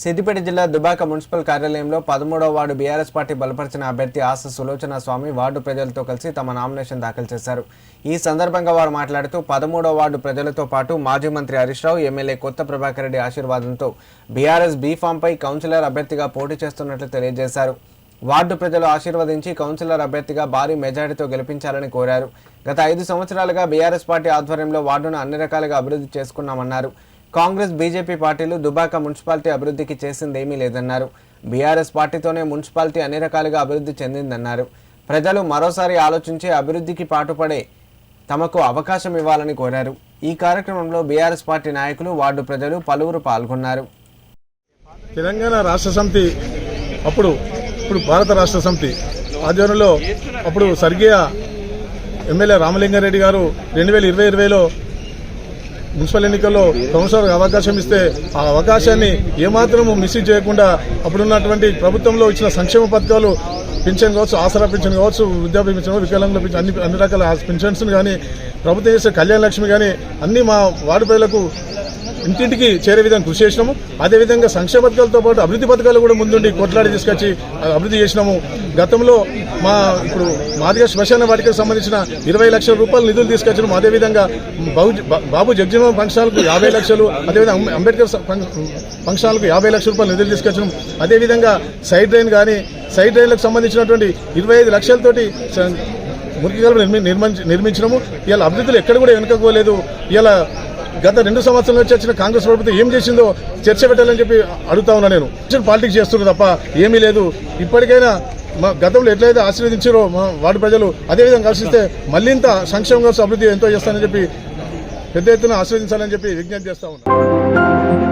సిద్దిపేట జిల్లా దుబాక మున్సిపల్ కార్యాలయంలో పదమూడవ వార్డు బీఆర్ఎస్ పార్టీ బలపరిచిన అభ్యర్థి ఆశ సులోచన స్వామి వార్డు ప్రజలతో కలిసి తమ నామినేషన్ దాఖలు చేశారు. ఈ సందర్భంగా వారు మాట్లాడుతూ పదమూడవ వార్డు ప్రజలతో పాటు మాజీ మంత్రి హరీష్ రావు ఎమ్మెల్యే కొత్త ప్రభాకర్ రెడ్డి ఆశీర్వాదంతో బీఆర్ఎస్ బీఫామ్పై కౌన్సిలర్ అభ్యర్థిగా పోటీ చేస్తున్నట్లు తెలియజేశారు. వార్డు ప్రజలు ఆశీర్వదించి కౌన్సిలర్ అభ్యర్థిగా భారీ మెజారిటీతో గెలిపించాలని కోరారు. గత ఐదు సంవత్సరాలుగా బీఆర్ఎస్ పార్టీ ఆధ్వర్యంలో వార్డును అన్ని రకాలుగా అభివృద్ధి చేసుకున్నామన్నారు. కాంగ్రెస్ బీజేపీ పార్టీలు దుబాక మున్సిపాలిటీ అభివృద్ధికి చేసిందేమీ లేదన్నారు. బీఆర్ఎస్ పార్టీతోనే మున్సిపాలిటీ అన్ని రకాలుగా అభివృద్ధి చెందిందన్నారు. ప్రజలు మరోసారి ఆలోచించి అభివృద్ధికి పాటుపడే తమకు అవకాశం ఇవ్వాలని కోరారు. ఈ కార్యక్రమంలో బీఆర్ఎస్ పార్టీ నాయకులు వార్డు ప్రజలు పలువురు పాల్గొన్నారు. తెలంగాణ రాష్ట్ర సమితి అప్పుడు ఇప్పుడు భారత రాష్ట్ర సమితి ఆధ్వర్యంలో అప్పుడు స్వర్గీయ ఎమ్మెల్యే రామలింగారెడ్డి గారు రెండు వేల ఇరవై ఇరవైలో మున్సిపల్ ఎన్నికల్లో కౌన్సిలర్ అవకాశం ఇస్తే ఆ అవకాశాన్ని ఏమాత్రము మిస్ చేయకుండా అప్పుడున్నటువంటి ప్రభుత్వంలో ఇచ్చిన సంక్షేమ పథకాలు పింఛన్ కావచ్చు ఆసరా పింఛన్ కావచ్చు వృద్ధాప్య పింఛన్ వికలాంగుల పింఛన్ అన్ని అన్ని రకాల పింఛన్స్ కానీ ప్రభుత్వం చేసే కళ్యాణ లక్ష్మి కానీ అన్ని మా వార్డు ప్రజలకు ఇంటింటికి చేరే విధంగా కృషి చేసినాము. అదేవిధంగా సంక్షేమ పథకాలతో పాటు అభివృద్ధి పథకాలు కూడా ముందుండి కొట్లాడి తీసుకొచ్చి అభివృద్ధి చేసినాము. గతంలో మా ఇప్పుడు మాదిగ శ్మశాన వాటికి సంబంధించిన ఇరవై లక్షల రూపాయలు నిధులు తీసుకొచ్చినాము. అదేవిధంగా బాబు బాబు జగ్జీవన్ ఫంక్షన్లకు యాభై లక్షలు అదేవిధంగా అంబేద్కర్ ఫంక్షన్లకు యాభై లక్షల రూపాయలు నిధులు తీసుకొచ్చినాం అదేవిధంగా సైడ్ డ్రైన్ కానీ సైడ్ డ్రైన్లకు సంబంధించినటువంటి ఇరవై ఐదు లక్షలతోటి మురికి కలుపు నిర్మి నిర్మించి ఇలా అభివృద్ధులు ఎక్కడ కూడా వెనుకపోలేదు ఇలా గత రెండు సంవత్సరాల నుంచి వచ్చిన కాంగ్రెస్ ప్రభుత్వం ఏం చేసిందో చర్చ పెట్టాలని చెప్పి అడుగుతా ఉన్నా నేను. పాలిటిక్స్ చేస్తున్నారు తప్ప ఏమీ లేదు. ఇప్పటికైనా మా గతంలో ఎట్లయితే ఆశీర్వదించారో మా వార్డు ప్రజలు అదేవిధంగా ఆశిస్తే మళ్ళీ ఇంత సంక్షేమంగా కోసం అభివృద్ధి ఎంతో చేస్తానని చెప్పి పెద్ద ఎత్తున ఆశీర్వదించాలని చెప్పి విజ్ఞప్తి చేస్తా ఉన్నాను